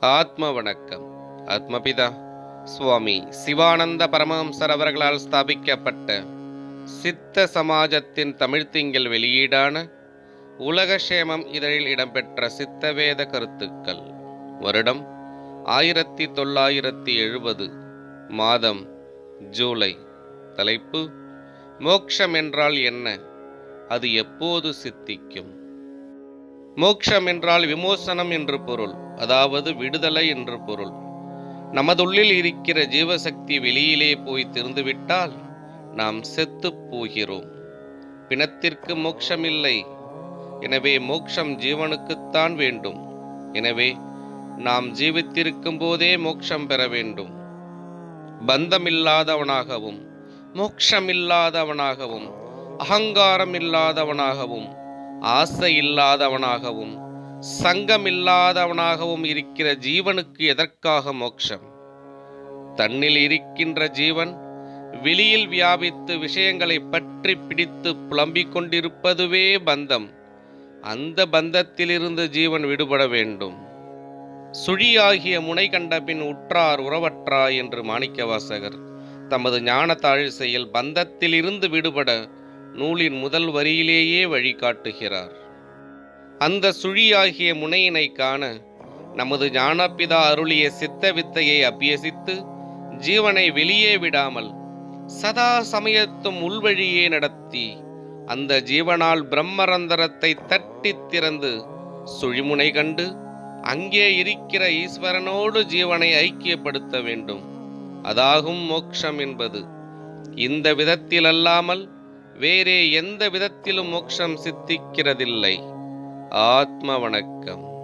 ஆத்ம வணக்கம் ஆத்மபிதா சுவாமி சிவானந்த பரமஹம்சர் அவர்களால் ஸ்தாபிக்கப்பட்ட சித்த சமாஜத்தின் தமிழ்த்திங்கள் வெளியீடான உலகக்ஷேமம் இதழில் இடம்பெற்ற சித்தவேத கருத்துக்கள். வருடம் ஆயிரத்தி தொள்ளாயிரத்தி எழுபது மாதம் ஜூலை. தலைப்பு மோக்ஷம் என்றால் என்ன? அது எப்போது சித்திக்கும்? மோக்ஷம் என்றால் விமோசனம் என்று பொருள் அதாவது விடுதலை என்று பொருள். நமதுள்ளில் இருக்கிற ஜீவசக்தி வெளியிலே போய் திருந்துவிட்டால் நாம் செத்து போகிறோம். பிணத்திற்கு மோட்சம் இல்லை. எனவே மோட்சம் ஜீவனுக்குத்தான் வேண்டும். எனவே நாம் ஜீவித்திருக்கும் போதே மோட்சம் பெற வேண்டும். பந்தமில்லாதவனாகவும் மோட்சமில்லாதவனாகவும் அகங்காரம் இல்லாதவனாகவும் ஆசை இல்லாதவனாகவும் சங்கமில்லாதவனாகவும் இருக்கிற ஜீவனுக்கு எதற்காக மோட்சம்? தன்னில் இருக்கின்ற ஜீவன் வெளியில் வியாபித்து விஷயங்களை பற்றி பிடித்து புலம்பிக் கொண்டிருப்பதுவே பந்தம். அந்த பந்தத்திலிருந்து ஜீவன் விடுபட வேண்டும். சுழியாகிய முனை கண்டபின் உற்றார் உறவற்றா என்று மாணிக்கவாசகர் தமது ஞான தாழ்சையில் பந்தத்திலிருந்து விடுபட நூலின் முதல் வரியிலேயே வழிகாட்டுகிறார். அந்த சுழியாகிய முனையினை காண நமது ஞானப்பிதா அருளிய சித்த வித்தையை அபியசித்து ஜீவனை வெளியே விடாமல் சதா சமயத்தும் உள்வழியே நடத்தி அந்த ஜீவனால் பிரம்மரந்தரத்தை தட்டித் திறந்து சுழிமுனை கண்டு அங்கே இருக்கிற ஈஸ்வரனோடு ஜீவனை ஐக்கியப்படுத்த வேண்டும். அதாகும் மோக்ஷம் என்பது. இந்த விதத்தில் அல்லாமல் வேறே எந்த விதத்திலும் மோட்சம் சித்திக்கிறதில்லை. ஆத்ம வணக்கம்.